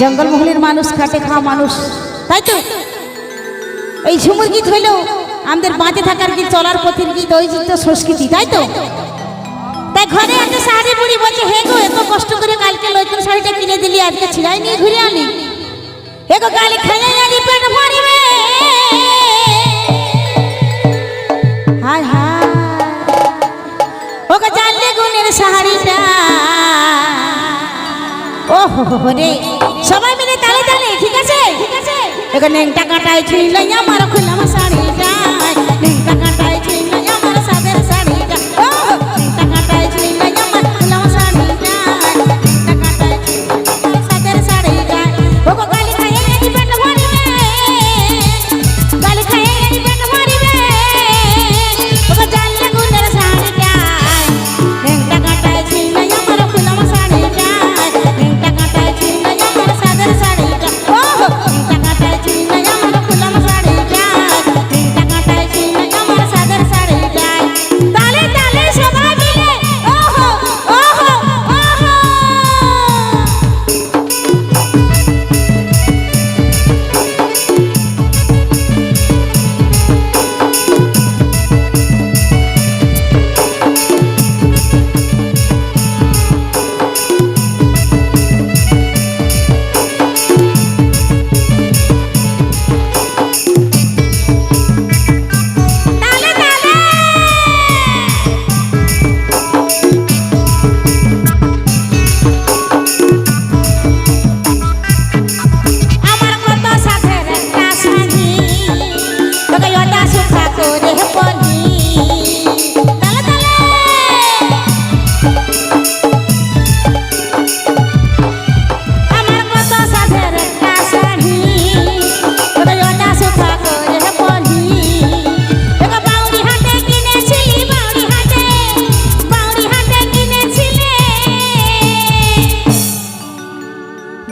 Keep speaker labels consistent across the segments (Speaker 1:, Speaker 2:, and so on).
Speaker 1: জঙ্গলমহলের মানুষ, খাটে খাওয়া মানুষ। তাই তো? এই ঝুমুর গীত হইলেও আমাদের বাঁচে থাকার গীত, চলার পথের গীত ওই গীত সংস্কৃতি, তাই তো? তাই ঘরে একটা শাড়ি বুড়ি বলছে, হে গো, এত কষ্ট করে কালকে নতুন শাড়িটা কিনে দিলি, আজকে ছিলাই নিয়ে ঘুরে আনি হে গো, কালে খাইয়া আনি পেট ভরিবে। হায় হায়। ওকে জানলে গুণের শাড়িটা ও হো হো হো, রে। সবাই মিলে তালে তালে ঠিক আছে? ঠিক আছে এখানে টাকাটাই ছিল আমার খুললাম শাড়িটা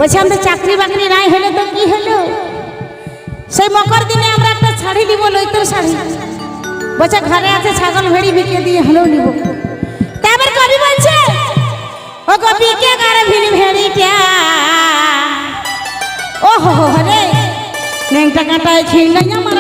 Speaker 1: বলছি আমাদের চাকরি বাকরি নাই হলে তো কি হলো? সেই মকর দিনে আমরা একটা শাড়ি দিব লইতর শাড়ি। বলছে, ঘরে আছে ছাগল ভেড়ি বিকে দিয়ে হলেও নিব। তারপর কবি বলছে, ও কবি কে কারে ভিড়ি ভেড়িটা ও হো হো, রে নেংটা কাটায় নাই আমার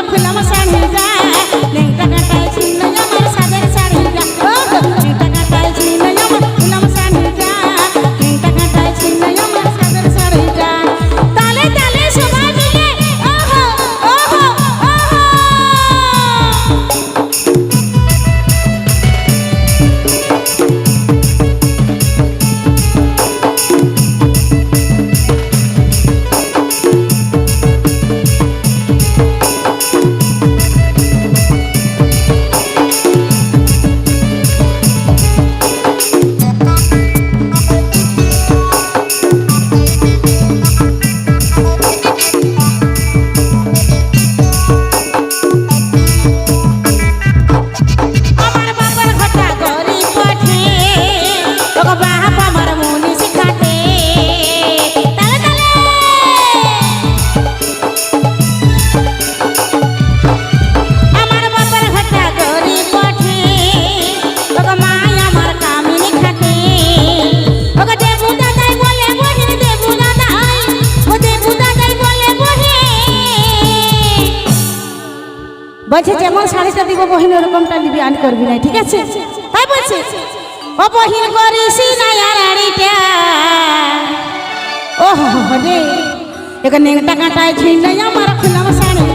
Speaker 1: বলছে যেমন শাড়িটা দিব, বহিন ওরকমটা নিবি আন করবি না। ঠিক আছে? তাই বলছে, ও বহিন করিস না আড়িটা। ও হো রে। এখানে টাকাটায় ছিল আমার খুলাম শাড়িটা